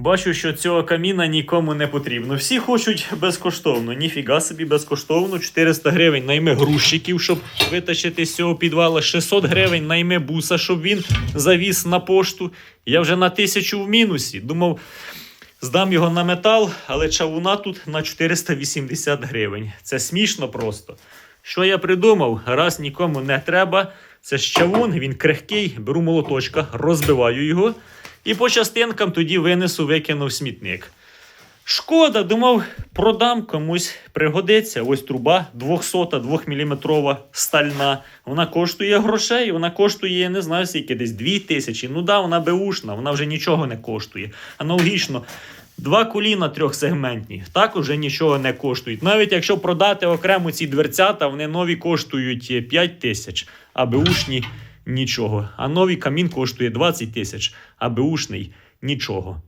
Бачу, що цього каміна нікому не потрібно. Всі хочуть безкоштовно. Ніфіга собі безкоштовно. 400 гривень найми грузчиків, щоб витащити з цього підвала. 600 гривень найми буса, щоб він завіз на пошту. Я вже на тисячу в мінусі. Думав, здам його на метал, але чавуна тут на 480 гривень. Це смішно просто. Що я придумав? Раз нікому не треба. Це ж чавун, він крихкий, беру молоточка, розбиваю його і по частинкам тоді винесу, викину в смітник. Шкода, думав, продам комусь пригодиться. Ось труба 200 2-мм стальна. Вона коштує грошей, вона коштує, не знаю скільки, десь 2 тисячі. Ну да, вона беушна, вона вже нічого не коштує. Аналогічно, два коліна трьохсегментні також вже нічого не коштують. Навіть якщо продати окремо ці дверцята, вони нові коштують 5 тисяч, а беушні нічого. А новий камін коштує 20 тисяч, а беушний нічого.